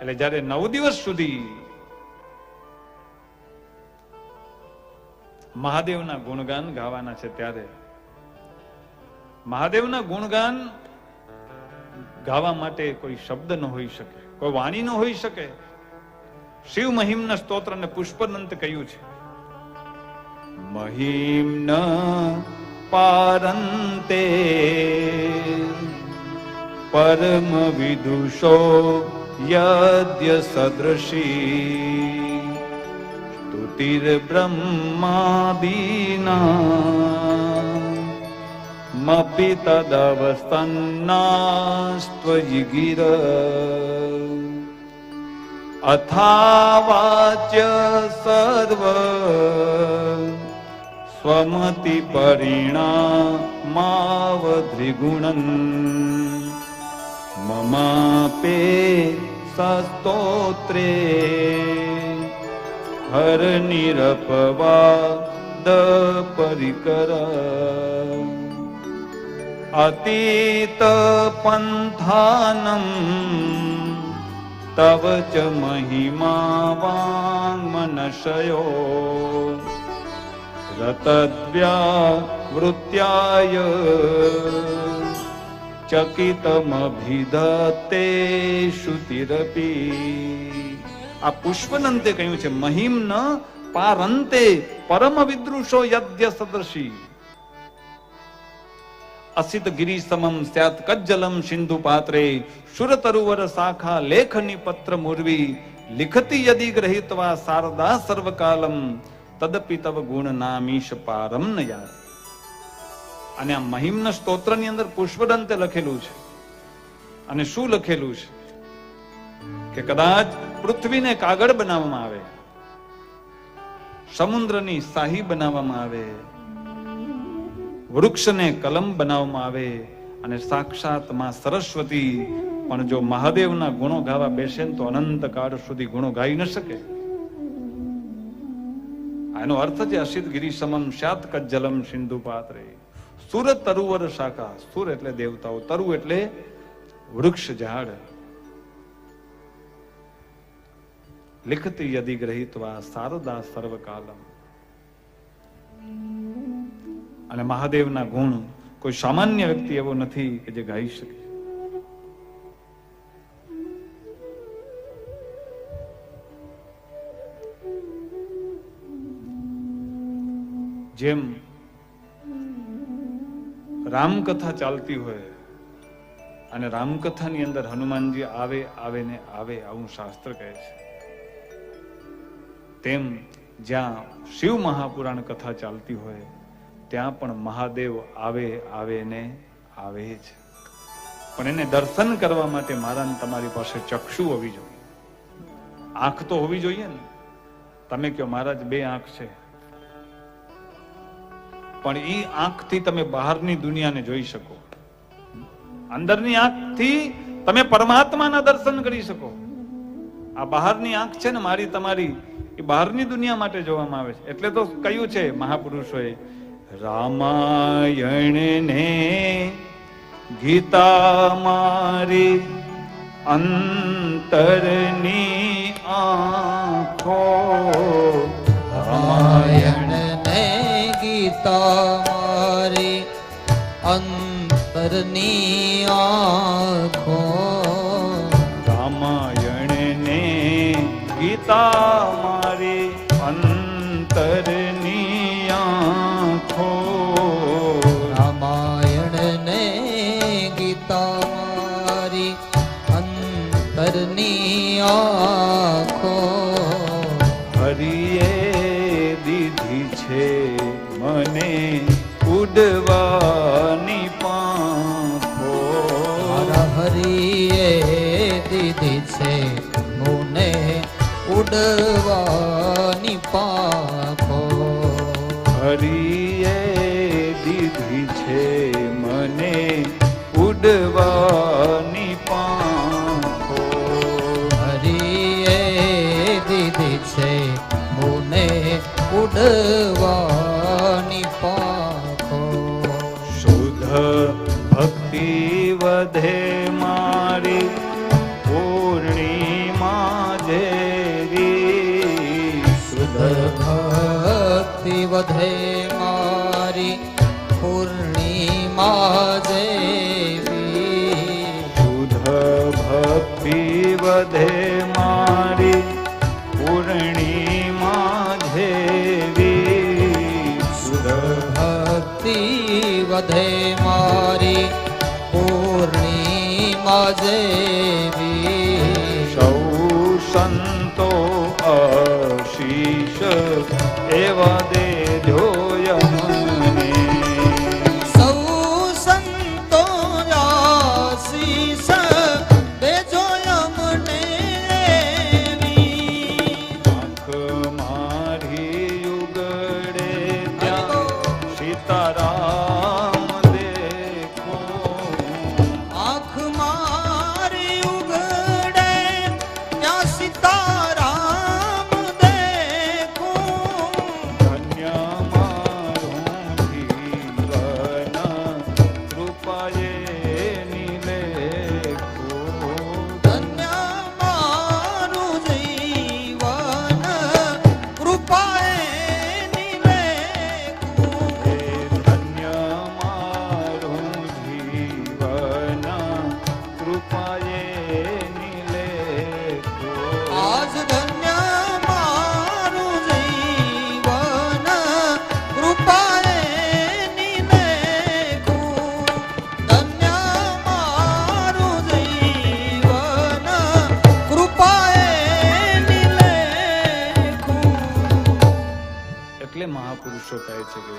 એટલે જ્યારે નવ દિવસ સુધી મહાદેવના ગુણગાન ગાવાના છે, ત્યારે મહાદેવના ગુણગાન ગાવા માટે કોઈ શબ્દ ન હોઈ શકે, કોઈ વાણી ન હોઈ શકે. શિવ મહિમના સ્તોત્રને પુષ્પનંત કહ્યું છે. મહિમ્ન પારંતે પરમ વિદુષો यद्यसदृशी। स्तुतिर्ब्रह्मा दीना मपि तदवसन्नास्त्वयिगिर अथा वाच्य सर्वमतिपरिणा मावधृगुणन् ममापे सस्तोत्रे। हरनिरपवादपरिकर। अतीतपन्थानम् तव च महिमावाङ्मनशयो। रतद्व्या वृत्याय ચકિતમભિધતે શ્રુતિરપી આ પુષ્પનંતે કહ્યું છે મહિમ ન પારંતે પરમ વિદ્રુષો યદ્ય સદર્શી અસિત ગિરી સમમ સ્યાત કજ્જલમ સિંધુ પાત્રે, સુરતરુવર શાખા લેખની પત્ર મુરવી, લિખતી યદિ ગ્રહિતવા શારદા સર્વકાલમ, તદપિ તવ ગુણ નામીશ પારમ ન યાદ અને આ મહિમ્ન સ્તોત્રની અંદર પુષ્પદંતે લખેલું છે. અને શું લખેલું છે? કે કદાચ પૃથ્વીને કાગળ બનાવવામાં આવે, સમુદ્રની સાહી બનાવવામાં આવે, વૃક્ષને કલમ બનાવવામાં આવે, અને સાક્ષાતમાં સરસ્વતી, પણ જો મહાદેવના ગુણો ગાવા બેસે તો અનંત કાળ સુધી ગુણો ગાઈ ન શકે. એનો અર્થ છે અસિત ગિરી સમમ શાત કજ્જલમ સિંધુ પાત્રે. સુર તરુવર શાખા. સુર એટલે દેવતાઓ. તરુ એટલે વૃક્ષ, ઝાડ. લિખતી યદિ ગ્રહિત્વા શારદા સર્વકાલમ. અને મહાદેવના ગુણ કોઈ સામાન્ય વ્યક્તિ એવો નથી કે જે ગાઈ શકે. જેમ રામકથા ચાલતી હોય અને રામકથાની અંદર હનુમાનજી આવે આવે ને આવે આવું શાસ્ત્ર કહે છે. તેમ જ્યાં શિવ મહાપુરાણ કથા ચાલતી હોય, ત્યાં પણ મહાદેવ આવે આવે ને આવે જ. પણ એને દર્શન કરવા માટે મારા તમારી પાસે ચક્ષુ હોવી જોઈએ. આંખ તો હોવી જોઈએ ને. તમે કયો મહારાજ બે આંખ છે. પણ એ આંખથી તમે બહારની દુનિયાને જોઈ શકો. અંદરની આંખથી તમે પરમાત્માના દર્શન કરી શકો. આ બહારની આંખ છે ને મારી તમારી, એ બહારની દુનિયા માટે જોવામાં આવે છે. એટલે તો કયું છે મહાપુરુષોએ રામાયણ ને ગીતા મારી અંતરની આંખો ગીતા મારી અંતરની આંખો. રામાયણ ને ગીતા મારી અંતરની આંખો. રામાયણ ને ગીતા મારી અંતરની આંખો. હરિયે દીધી છે મને ઉડવાની પાંખો. હરિએ દીધી છે મુને ઉડવાની પાંખો. હરિએ દીધી છે મને ઉડવાની પાંખો. હરિએ દીધી છે મુને ઉડવાની ભક્તિ વધે મારી પૂર્ણિમા જેરી. શુદ્ધ ભક્તિ વધે મારી પૂર્ણિમા જેવી શુદ્ધ ભક્તિ વધે મારી પૂર્ણિમા જેવી શુદ્ધ ભક્તિ વધે મારી પૂર્ણિમા દેવી સૌ સંતો આશીષ એવા દેજો મહાપુરુષો કહે છે કે